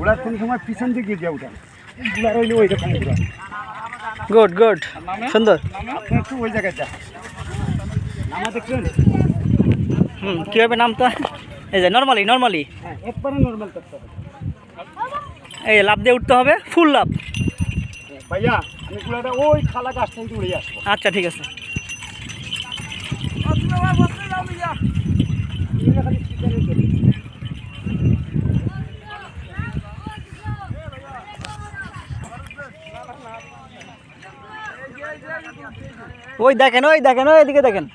গুড়ার কোন সময় পিছন দিকে দিয়ে উঠান। গুড়া রইলে ওই রকম গুড়া গুড। গুড সুন্দর। একটু ওই জায়গায় যান। নামা দেখছেন হুম কীভাবে নামতে? এই যে নর্মালি নর্মালি হ্যাঁ একবারে নর্মাল করতে হবে। এই লাভ দিয়ে উঠতে হবে ফুল লাভ ভাইয়া আমি গুড়াটা ওই খালা গাছ থেকে উড়ে আসব। আচ্ছা ঠিক আছে। ওই দেখেন ওই দেখেন, ওই এদিকে দেখেন।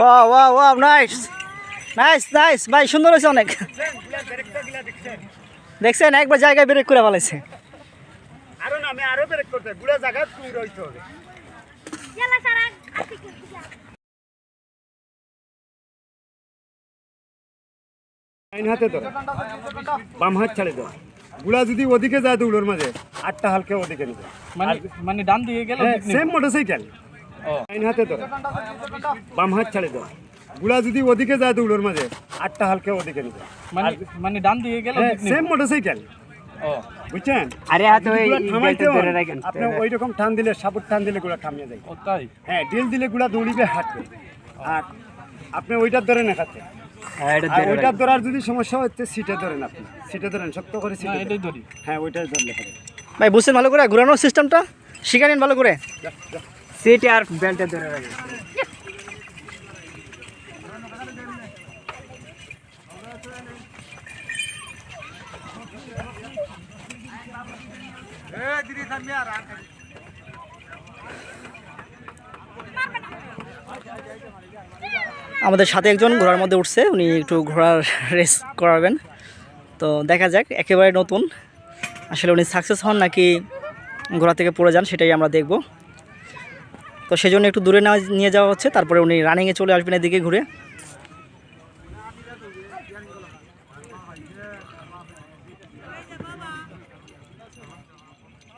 ওয়া ওয়া ওয়া নাইস নাইস নাইস ভাই, সুন্দর হয়েছে অনেক। দেখছেন? একবার জায়গায় ব্রেক করে ফেলেছে আমি আরও ব্রেক করতে গুড়া জায়গা তুই রইতে হবে। ইয়ালা সারা আছি করতে যা ডাইন হাতে ধরো। বাম হাত ছাড়ে দাও গুড়া যদি ওদিকে যায় দৌড়োর মাঝে আটটা হালকা ওদিকে নেবে মানে মানে ডান দিকে গেলে হ্যাঁ সেম মোটরসাইকেল ডাইন হাতে ধরো। বাম হাত ছাড়ে দাও গুড়া যদি ওদিকে যায় দৌড়োর মাঝে আটটা হালকা ওদিকে নেবে মানে মানে ডান দিকে গেলে সেম মোটরসাইকেল বুঝছেন? আরে হাতে ওই থামাইতে ধরে রাখেন। আপনি ওই রকম টান দিলে সাবুর টান দিলে গুড়া থামিয়ে যায়। ও তাই? হ্যাঁ ডিল দিলে গুড়া দৌড়িবে হাঁটবে আর আপনি ওইটার ধরে না হ্যাঁ ওইটার ধরার যদি সমস্যা হচ্ছে সিটে ধরেন আপনি। সিটে ধরেন শক্ত করে সিটে এটাই ধরি। হ্যাঁ ওইটাই ধরলে হবে। ভাই বুঝছেন ভালো করে? ঘোরানোর সিস্টেমটা শিখে নিন ভালো করে। সিটে আর বেল্টে ধরে রাখেন। আমাদের সাথে একজন ঘোড়ার মধ্যে উঠছে, উনি একটু ঘোড়ার রেস করাবেন। তো দেখা যাক, একেবারে নতুন। আসলে উনি সাকসেস হন নাকি ঘোড়া থেকে পড়ে যান সেটাই আমরা দেখব। তো সেজন্য একটু দূরে নিয়ে যাওয়া হচ্ছে, তারপরে উনি রানিংয়ে চলে আসবেন এদিকে ঘুরে।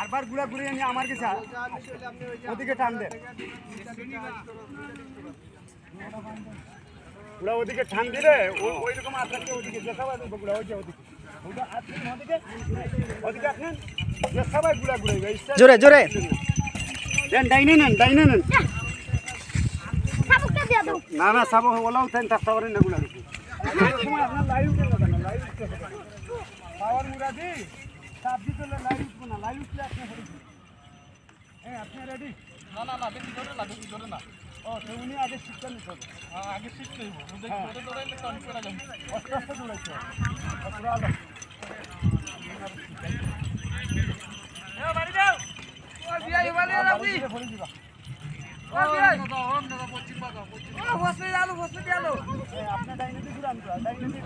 আরবার গুড়া ঘুরে আনি আমার কাছে ওদিকে টান দে। গুড়া ওদিকে টান দিলে ওই রকম আপনাকে ওদিকে। দেখাবা দেবো গুড়া ওই যে ওদিকে। ওটা আপনি ওদিকে। ওদিকে আপনি দেখাবাই গুড়া ঘুরে জোরে জোরে। দেন ডাইনে নেন ডাইনে নেন। সাবুকটা দিয়া দাও। না না সাবো ওলাও তেন তার সাবারে না গুলা আপনার লাইভ উঠে যাবে না লাইভ উঠতে হবে পাওয়ার মুরা দি সাপ দি তোলে লাইভ উঠবো না লাইভ উঠলে আপনি হয়ে যাবে। হ্যাঁ আপনি রেডি না না না বেশি ধরে না বেশি ধরে না। ও তো উনি আগে শিক্ষা নিতে হবে। আ- আগে শিখতে হইব ধরে ধরে ধরে করা যাবে। আস্তে আস্তে দৌড়াইতে হবে পুরো আলো ওদিকে ভরে দিবা। হ্যাঁ, আপনি ডাইনে দিয়ে ঘুরান তো, ডাইনে দিয়ে,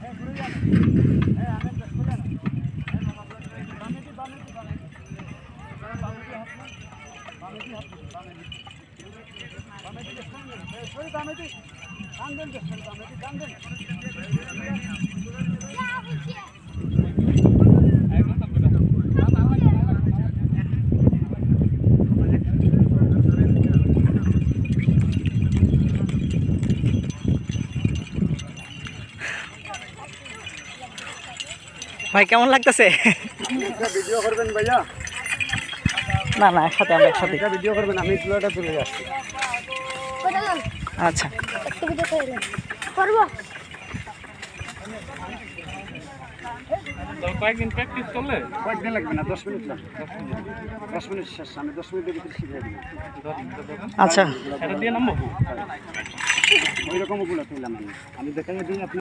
হ্যাঁ, ঘুরে যান। হ্যাঁ, আনেন তো, সোজা না। হ্যাঁ, বামে দিয়ে, বামে দিয়ে, বামে দিয়ে। বামে দিয়ে হাত নাও। বামে দিয়ে হাত নাও, বামে দিয়ে। বামে দিয়ে সঙ্গে, হ্যাঁ, সরি, বামে দিয়ে। টান দেন তো, সরি, বামে দিয়ে টান দেন। ভাই কেমন লাগতেছে? ভিডিও করবেন ভাইয়া? না না একসাথে আমরা একসাথে। ভিডিও করবেন আমি চুলাটা তুলে যাচ্ছি। আচ্ছা। কয়েকদিন প্র্যাকটিস করলে? কয়েকদিন লাগবে না দশ মিনিট লাগবে। দশ মিনিট। শেষ আমি দশ মিনিটের ভিতরে শিখে দিই আচ্ছা। এটা দিয়ে নামবো? ওই রকম ওগুলো তুললাম আমি। আমি দেখাই আপনি